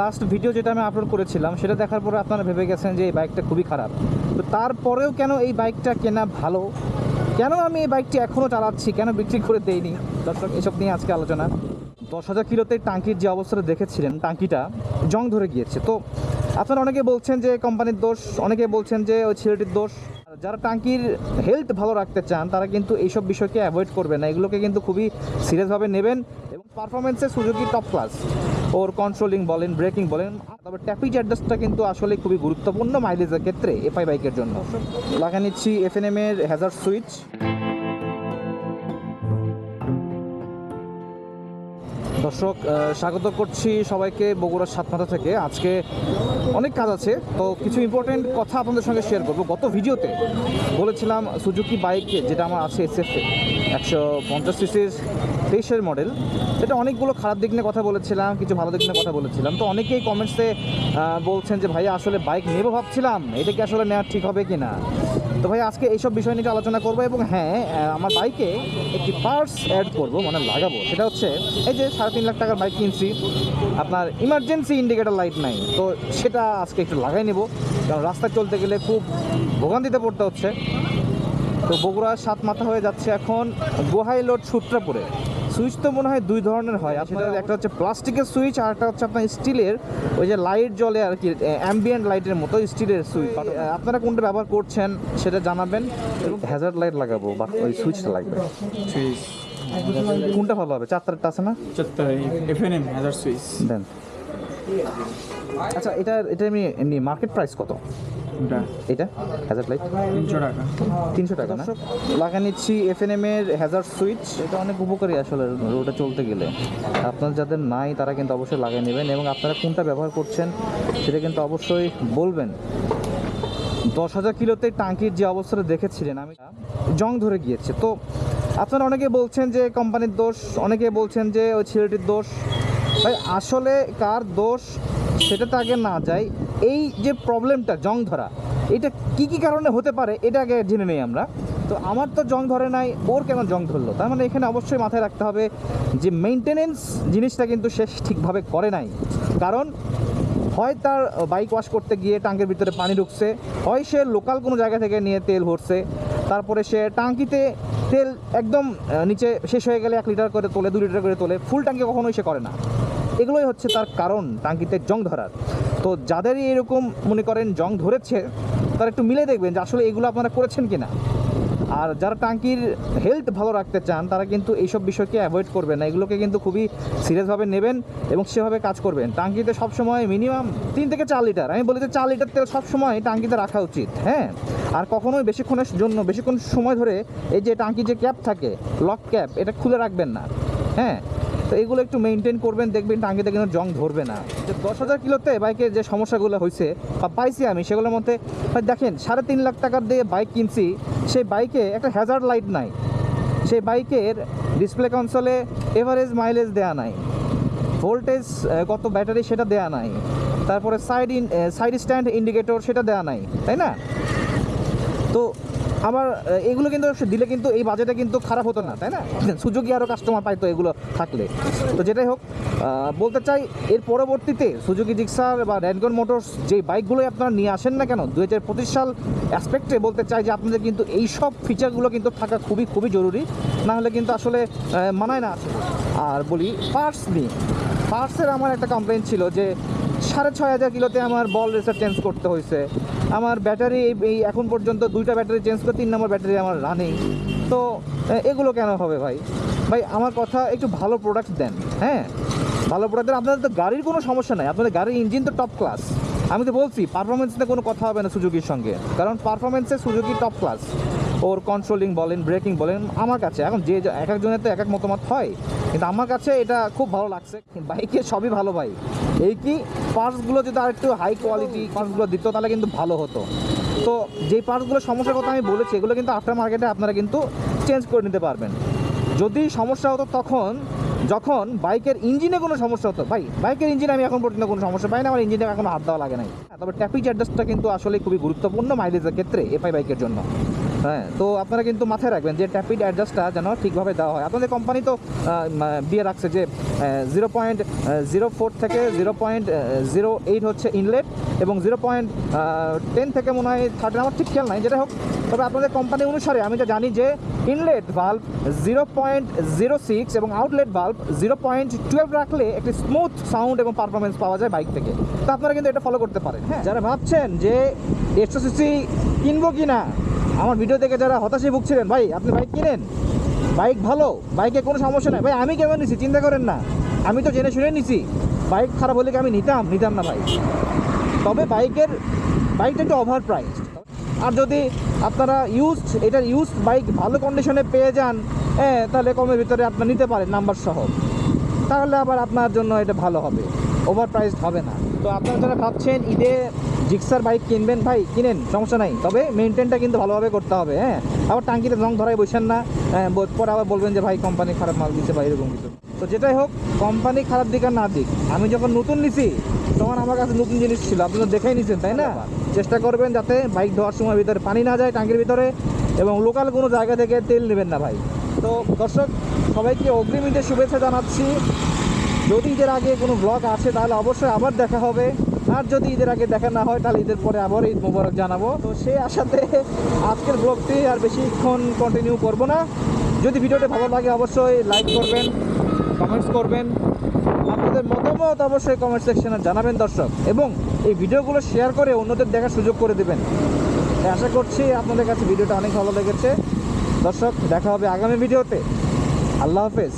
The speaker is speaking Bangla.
লাস্ট ভিডিও যেটা আমি আপলোড করেছিলাম, সেটা দেখার পরে আপনারা ভেবে গেছেন যে এই বাইকটা খুবই খারাপ। তো তারপরেও কেন এই বাইকটা কেনা ভালো? কেন আমি এই বাইকটি এখনও চালাচ্ছি? কেন বিক্রি করে দেইনি? দর্শক, এসব নিয়ে আজকে আলোচনা। দশ হাজার কিলোতে টাঙ্কির যে অবস্থাটা দেখেছিলেন, টাঙ্কিটা জং ধরে গিয়েছে। তো আপনারা অনেকে বলছেন যে কোম্পানির দোষ, অনেকে বলছেন যে ওই ছেলেটির দোষ। যারা টাঙ্কির হেলথ ভালো রাখতে চান, তারা কিন্তু এইসব বিষয়কে অ্যাভয়েড করবেন না। এগুলোকে কিন্তু খুবই সিরিয়াসভাবে নেবেন এবং পারফরমেন্সে সুযোগই টপ ক্লাস ওর কন্ট্রোলিং বলেন ব্রেকিং বলেন, তবে ট্যাপিজ অ্যাডজাস্টটা কিন্তু আসলে খুবই গুরুত্বপূর্ণ মাইলেজের ক্ষেত্রে এফআই বাইকের জন্য। লাগা নিচ্ছি এফ এফএনএম এর হ্যাজার সুইচ দর্শক স্বাগত করছি সবাইকে বগুড়ার সাতমাথা থেকে। আজকে অনেক কাজ আছে, তো কিছু ইম্পর্টেন্ট কথা আপনাদের সঙ্গে শেয়ার করব। গত ভিডিওতে বলেছিলাম সুজুকি বাইকে যেটা আমার আছে এস এফ একশো পঞ্চাশ সিসির তেইশের মডেল এটা অনেকগুলো খারাপ দিক নিয়ে কথা বলেছিলাম, কিছু ভালো দিক নিয়ে কথা বলেছিলাম। তো অনেকেই কমেন্টসে বলছেন যে ভাই আসলে বাইক নেব ভাবছিলাম, এটা কি আসলে নেওয়া ঠিক হবে কি না তো ভাই আজকে এইসব বিষয় নিয়ে আলোচনা করব এবং হ্যাঁ আমার বাইকে একটি পার্টস অ্যাড করব মানে লাগাবো। সেটা হচ্ছে, এই যে সাড়ে তিন লাখ টাকার বাইক কিনছি, আপনার ইমার্জেন্সি ইন্ডিকেটার লাইট নাই। তো সেটা আজকে একটু লাগাই নেব, কারণ রাস্তায় চলতে গেলে খুব ভোগান্তিতে পড়তে হচ্ছে। তো বগুড়া সাত মাথা হয়ে যাচ্ছে এখন গোহাই লোড সূত্রাপুরে। সুইচ তো মনে হয় দুই ধরনের হয়। সেটা একটা হচ্ছে প্লাস্টিকের সুইচ আর একটা হচ্ছে আপনার স্টিলের ওই যে লাইট জ্বলে আর কি অ্যাম্বিয়েন্ট লাইটের মতো স্টিলের সুইচ। আপনারা কোনটা ব্যবহার করছেন সেটা জানাবেন। এবং হ্যাজার্ড লাইট লাগাবো বা ওই সুইচটা লাগবে। সুইচ। কোনটা ভালো হবে? চার তারটা আছে না? চত্বর এফ এন সুইচ। দেন। আচ্ছা এটা এটা আমি এমনি মার্কেট প্রাইস কত? এটা? হ্যাজার্ড লাইট তিনশো টাকা। তিনশো টাকা না? লাগা নিচ্ছি এফএনএম এর হ্যাজার সুইচ এটা অনেক উপকারী আসলে রোডে চলতে গেলে। আপনার যাদের নাই তারা কিন্তু অবশ্যই লাগিয়ে নেবেন এবং আপনারা কোনটা ব্যবহার করছেন সেটা কিন্তু অবশ্যই বলবেন। দশ হাজার কিলোতে টাঙ্কির যে অবস্থাটা দেখেছিলেন আমি জং ধরে গিয়েছে। তো আপনারা অনেকে বলছেন যে কোম্পানির দোষ অনেকে বলছেন যে ওই ছেলেটির দোষ। ভাই আসলে কার দোষ সেটা তো আগে না যায় এই যে প্রবলেমটা জং ধরা এটা কি কি কারণে হতে পারে, এটা আগে জেনে নেই আমরা। তো আমার তো জং ধরে নাই, ওর কেন জং ধরলো? তার মানে এখানে অবশ্যই মাথায় রাখতে হবে যে মেনটেনেন্স জিনিসটা কিন্তু সে ঠিকভাবে করে নাই। কারণ হয় তার বাইক ওয়াশ করতে গিয়ে টাঙ্কের ভিতরে পানি ঢুকছে, হয় সে লোকাল কোনো জায়গা থেকে নিয়ে তেল ভরছে, তারপরে সে টাঙ্কিতে তেল একদম নিচে শেষ হয়ে গেলে এক লিটার করে তোলে, দু লিটার করে তোলে ফুল টাঙ্কি কখনোই সে করে না। এগুলোই হচ্ছে তার কারণ টাঙ্কিতে জং ধরার। তো যাদেরই এরকম মনে করেন জং ধরেছে, তারা একটু মিলে দেখবেন যে আসলে এগুলো আপনারা করেছেন কি না আর যারা টাঙ্কির হেলথ ভালো রাখতে চান, তারা কিন্তু এইসব বিষয়কে অ্যাভয়েড করবেন না। এগুলোকে কিন্তু খুবই সিরিয়াসভাবে নেবেন এবং সেভাবে কাজ করবেন। টাঙ্কিতে সবসময় মিনিমাম তিন থেকে চার লিটার আমি বলি যে চার লিটার তেল সবসময় টাঙ্কিতে রাখা উচিত হ্যাঁ? আর কখনোই বেশিক্ষণের জন্য, বেশিক্ষণ সময় ধরে এই যে টাঙ্কি যে ক্যাপ থাকে লক ক্যাপ এটা খুলে রাখবেন না হ্যাঁ? তো এগুলো একটু মেনটেন করবেন, দেখবেন টাঙ্কিতে কিন্তু জং ধরবে না। দশ হাজার কিলোতে বাইকের যে সমস্যাগুলো হয়েছে বা পাইছি আমি, সেগুলোর মধ্যে দেখেন, সাড়ে তিন লাখ টাকার দিয়ে বাইক কিনছি, সেই বাইকে একটা হ্যাজার্ড লাইট নাই। সেই বাইকের ডিসপ্লে কনসোলে এভারেজ মাইলেজ দেয়া নাই। ভোল্টেজ কত ব্যাটারি সেটা দেয়া নাই। তারপরে side in side stand indicator সেটা দেয়া নাই, তাই না? তো আমার এগুলো কিন্তু দিলে কিন্তু এই বাজেটে কিন্তু খারাপ হতো না, তাই না? সুযোগই আরও কাস্টমার পাইতো এগুলো থাকলে। তো যেটাই হোক বলতে চাই, এর পরবর্তীতে সুজুকি জিক্সার বা র্যানগন মোটরস যে বাইকগুলোই আপনারা নিয়ে আসেন না কেন দু হাজার পঁচিশ সাল অ্যাসপেক্টে বলতে চাই যে আপনাদের কিন্তু এই সব ফিচারগুলো কিন্তু থাকা খুবই খুবই জরুরি। না হলে কিন্তু আসলে মানায় না আর বলি পার্টস নিয়ে। পার্টসের আমার একটা কমপ্লেন ছিল যে সাড়ে ছয় হাজার কিলোতে আমার বল রেসার চেঞ্জ করতে হয়েছে। আমার ব্যাটারি এই এখন পর্যন্ত দুইটা ব্যাটারি চেঞ্জ করে তিন নম্বর ব্যাটারি আমার রানিং তো এগুলো কেন হবে ভাই? ভাই, আমার কথা একটু ভালো প্রোডাক্ট দেন হ্যাঁ? ভালো প্রোডাক্ট দেন, আপনাদের তো গাড়ির কোনো সমস্যা নাই। আপনাদের গাড়ির ইঞ্জিন তো টপ ক্লাস আমি তো বলছি পারফরমেন্স নিয়ে কোনো কথা হবে না সুজুকির সঙ্গে। কারণ পারফরমেন্সে Suzuki top class or controlling বলেন ব্রেকিং বলেন, আমার কাছে। এখন যে যে- এক একজনের তো এক এক মতামত হয়। কিন্তু আমার কাছে এটা খুব ভালো লাগছে। বাইকে সবই ভালো ভাই। এই কি পার্টসগুলো যদি আর একটু হাই কোয়ালিটি পার্টসগুলো দিত, তাহলে কিন্তু ভালো হতো। তো যেই পার্টসগুলো সমস্যার কথা আমি বলেছি, এগুলো কিন্তু আফটার মার্কেটে আপনারা কিন্তু চেঞ্জ করে নিতে পারবেন। যদি সমস্যা হতো তখন, যখন বাইকের ইঞ্জিনে কোনো সমস্যা হতো, ভাই, বাইকের ইঞ্জিনে আমি এখন পর্যন্ত কোনো সমস্যা পাই না আমার ইঞ্জিনে এখন হাত দেওয়া লাগে নাই। তবে ট্যাপিজ অ্যাডজাস্টটা কিন্তু আসলে খুবই গুরুত্বপূর্ণ মাইলেজের ক্ষেত্রে এফআই বাইকের জন্য। হ্যাঁ তো আপনারা কিন্তু মাথায় রাখবেন যে ট্যাপিড অ্যাডজাস্টটা যেন ঠিকভাবে দেওয়া হয়। আপনাদের কোম্পানি তো দিয়ে রাখছে যে জিরো পয়েন্ট জিরো ফোর থেকে জিরো পয়েন্ট জিরো এইট হচ্ছে ইনলেট এবং জিরো পয়েন্ট টেন থেকে মনে হয় থার্টিন আমার ঠিক খেয়াল নাই। যেটা হোক তবে আপনাদের কোম্পানি অনুসারে আমি যা জানি যে inlet valve zero point zero six এবং outlet valve zero point twelve রাখলে একটি স্মুথ সাউন্ড এবং পারফরমেন্স পাওয়া যায় বাইক থেকে। তো আপনারা কিন্তু এটা ফলো করতে পারেন। হ্যাঁ যারা ভাবছেন যে দেড়শো সিসি কিনবো কি না আমার ভিডিও দেখে যারা হতাশে ভুগছিলেন, ভাই, আপনি বাইক কিনেন? বাইক ভালো বাইকে কোনো সমস্যা নেই। ভাই, আমি কেমন নিছি? চিন্তা করেন না। আমি তো জেনে শুনে নিছি। বাইক খারাপ হলে কি আমি নিতাম? নিতাম না, ভাই। তবে বাইকের বাইকটা একটু ওভার প্রাইস আর যদি আপনারা ইউজ এটার ইউজ বাইক ভালো কন্ডিশনে পেয়ে যান হ্যাঁ তাহলে কমের ভিতরে আপনার নিতে পারেন নাম্বার সহ। তাহলে আবার আপনার জন্য এটা ভালো হবে। ওভার প্রাইসড হবে না। তো আপনারা যারা ভাবছেন ঈদে জিক্সার বাইক কিনবেন ভাই কিনেন সমস্যা নাই। তবে মেনটেনটা কিন্তু ভালোভাবে করতে হবে হ্যাঁ? আবার টাঙ্কিতে রং ধরাই বসেন না হ্যাঁ, পরে আবার বলবেন যে ভাই কোম্পানি খারাপ মাল দিচ্ছে বা এরকম কিছু। তো যেটাই হোক কোম্পানি খারাপ দিক আর না দিক আমি যখন নতুন নিছি তখন আমার কাছে নতুন জিনিস ছিল আপনারা দেখেই নিছেন তাই না? চেষ্টা করবেন যাতে বাইক ধোয়ার সময় ভিতরে পানি না যায় টাঙ্কির ভিতরে এবং লোকাল কোনো জায়গা থেকে তেল নেবেন না ভাই। তো দর্শক সবাইকে অগ্রিম ঈদের শুভেচ্ছা জানাচ্ছি। যদি ঈদের আগে কোনো ব্লগ আছে তাহলে অবশ্যই আবার দেখা হবে। আর যদি ঈদের আগে দেখা না হয়, তাহলে ঈদের পরে আবার ঈদ মোবারক জানাব। তো সেই আশাতে আজকের ব্লগটি আর বেশিক্ষণ কন্টিনিউ করব না। যদি ভিডিওটি ভালো লাগে, অবশ্যই লাইক করবেন কমেন্টস করবেন। আপনাদের মতামত অবশ্যই কমেন্ট সেকশনে জানাবেন, দর্শক। এবং এই ভিডিওগুলো শেয়ার করে অন্যদের দেখার সুযোগ করে দেবেন। আশা করছি আপনাদের কাছে ভিডিওটা অনেক ভালো লেগেছে। দর্শক, দেখা হবে আগামী ভিডিওতে। আল্লাহ হাফেজ।